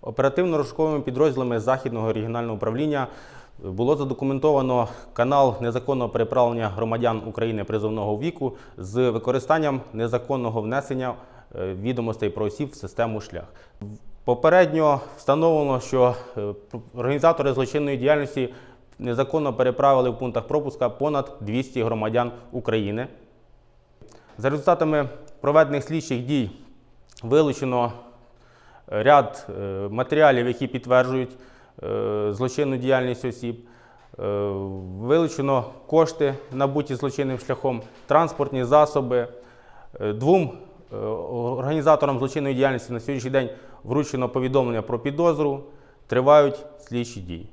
Оперативно-розшуковими підрозділами Західного регіонального управління було задокументовано канал незаконного переправлення громадян України призовного віку з використанням незаконного внесення е, відомостей про осіб в систему шлях. Попередньо встановлено, що е, організатори злочинної діяльності незаконно переправили в пунктах пропуска понад 200 громадян України. За результатами проведених слідчих дій вилучено ряд е, матеріалів, які підтверджують е, злочинну діяльність осіб. Е, Вилучено кошти, набуті злочинним шляхом, транспортні засоби. Е, Двом е, організаторам злочинної діяльності на сьогоднішній день вручено повідомлення про підозру. Тривають слідчі дії.